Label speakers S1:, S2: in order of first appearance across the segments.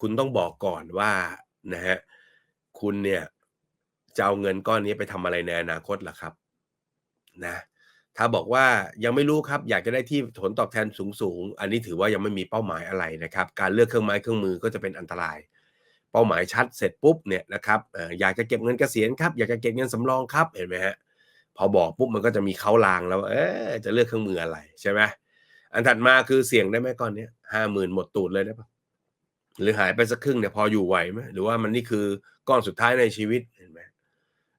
S1: คุณต้องบอกก่อนว่านะฮะคุณเนี่ยจะเอาเงินก้อนนี้ไปทำอะไรในอนาคตล่ะครับนะถ้าบอกว่ายังไม่รู้ครับอยากจะได้ที่ผลตอบแทนสูงๆ อันนี้ถือว่ายังไม่มีเป้าหมายอะไรนะครับ การเลือกเครื่องไม้เครื่องมือก็จะเป็นอันตราย เป้าหมายชัดเสร็จปุ๊บเนี่ยนะครับอยากจะเก็บเงินเกษียณครับอยากจะเก็บเงินสำรองครับเห็นไหมฮะพอบอกปุ๊บมันก็จะมีเขาลางแล้วเอ๊จะเลือกเครื่องมืออะไรใช่ไหมอันถัดมาคือเสี่ยงได้ไหมก้อนนี้ห้าหมื่นหมดตูดเลยได้ปะ หรือหายไปสักครึ่งเนี่ยพออยู่ไหวไหมหรือว่ามันนี่คือก้อนสุดท้ายในชีวิตเห็นไหม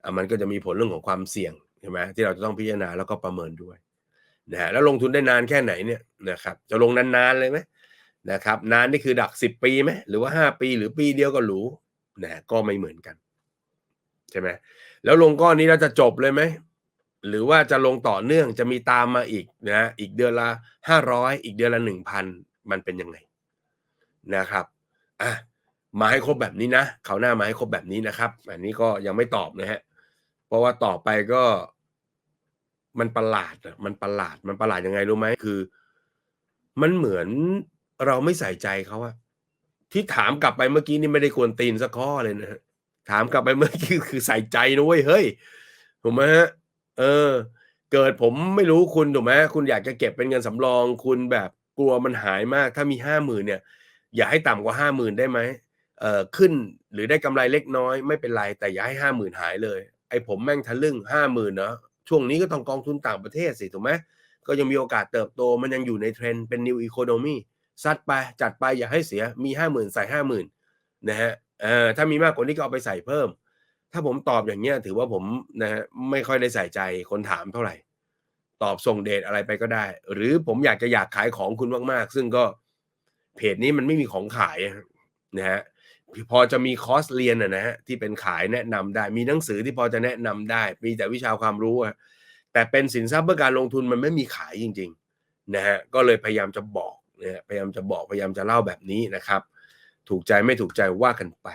S1: อะมันก็จะมีผลเรื่องของความเสี่ยงใช่ไหมที่เราจะต้องพิจารณาแล้วก็ประเมินด้วยนะฮะแล้วลงทุนได้นานแค่ไหนเนี่ยนะครับจะลงนานๆเลยไหมนะครับนานนี่คือดักสิบปีไหมหรือว่าห้าปีหรือปีเดียวก็หรูนะก็ไม่เหมือนกันใช่ไหมแล้วลงก้อนนี้เราจะจบเลยไหมหรือว่าจะลงต่อเนื่องจะมีตามมาอีกนะอีกเดือนละห้าร้อยอีกเดือนละหนึ่งพันมันเป็นยังไงนะครับ อะมาให้ครบแบบนี้นะเขาหน้ามาให้ครบแบบนี้นะครับ อันนี้ก็ยังไม่ตอบนะฮะ เพราะว่าต่อไปก็มันประหลาดอะมันประหลาดมันประหลาดยังไงรู้ไหมคือ มันเหมือนเราไม่ใส่ใจเขาอะที่ถามกลับไปเมื่อกี้นี่ไม่ได้ควรตีนสักข้อเลยนะฮะถามกลับไปเมื่อกี้คือใส่ใจนะเว้ยเฮ้ยถูกไหมฮะเออ เกิดผมไม่รู้คุณถูกไหมคุณอยากจะเก็บเป็นเงินสำรอง คุณแบบกลัวมันหายมาก ถ้ามีห้าหมื่นเนี่ย อย่าให้ต่ำกว่าห้าหมื่นได้ไหมเอ่อขึ้นหรือได้กำไรเล็กน้อยไม่เป็นไร แต่อย่าให้ห้าหมื่นหายเลย ไอ้ผมแม่งทะลึ่งห้าหมื่นเนาะช่วงนี้ก็ต้องกองทุนต่างประเทศสิถูกไหมก็ยังมีโอกาสเติบโตมันยังอยู่ในเทรนด์เป็น new economy ซัดไปจัดไปอย่าให้เสียมีห้าหมื่นใส่ห้าหมื่นนะฮะเอ่อถ้ามีมากกว่านี้ก็เอาไปใส่เพิ่ม ถ้าผมตอบอย่างเงี้ยถือว่าผมนะฮะไม่ค่อยได้ใส่ใจคนถามเท่าไหร่ ตอบส่งเดทอะไรไปก็ได้ หรือผมอยากจะอยากขายของคุณมากๆ ซึ่งก็ เพจนี้มันไม่มีของขายนะฮะพอจะมีคอร์สเรียนนะฮะที่เป็นขายแนะนำได้ มีหนังสือที่พอจะแนะนำได้ มีแต่วิชาความรู้อะแต่เป็นสินทรัพย์เพื่อการลงทุนมันไม่มีขายจริงๆนะฮะก็เลยพยายามจะบอกนะฮะพยายามจะบอกพยายามจะเล่าแบบนี้นะครับ ถูกใจไม่ถูกใจว่ากันไป